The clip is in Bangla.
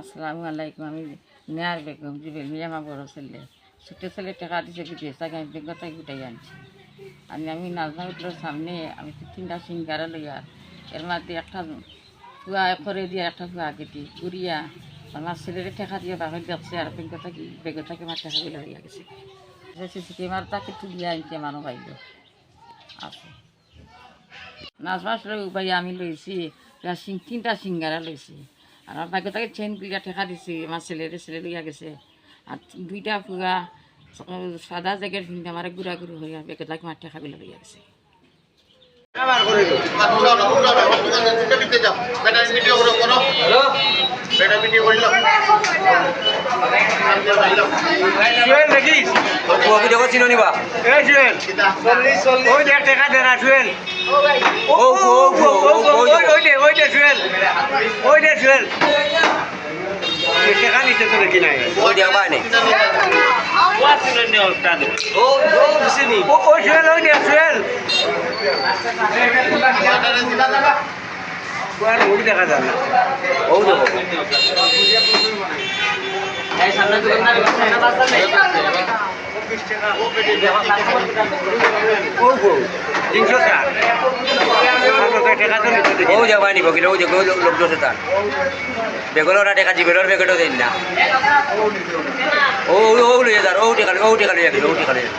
আসসালামু আলাইকুম, আমি নেয়ার বেগম জুবেল মিয়া আমার বড় ছেলে। ছোট ছেলে টাকা দিছে, বিদেশ থেকে আমি থেকে উঠাই আনছি। আমি আমি নাজমা হোটেলের সামনে, আমি তিনটা সিঙ্গারা লইয়া, এর মধ্যে একটা কুয়া করে দিয়ে, একটা কুয়া আগে দিই ঘুরিয়া আমার ছেলের টাকা দিয়ে বাপের দেখছে আর বেঙ্গল থেকে আমার টাকা গুলো হইয়া গেছে। সিসি ক্যামেরা তাকে তুলিয়া আনছি আমারও পাইল আছে। নাজমা আসলে উপায় আমি লইছি তিনটা সিঙ্গারা লইছি। আর আমার ভাগ্য তাকে চেন দুইটা ঠেকা দিছি আমার ছেলের ছেলে লইয়া গেছে। আর দুইটা ফুগা সাদা জ্যাকেট পিন্ধে আমার গুড়া গুড়ি হইয়া বেগে তাকে আমার ঠেকা গুলো লইয়া গেছে। কবি দেখো দেখ দে না। ও দেখা যায় না। ও দেখো ও গো তিনশো টাকা দেখি ও দেখবা নিব কিন্তু ও যাব লোক দোষে তার বেগল ওরা দেখা জিবেলর বেগটো দেন না ও ও লইয়া যার ও টেকা ও টেকা লইয়া গেল ও টেকা লইয়া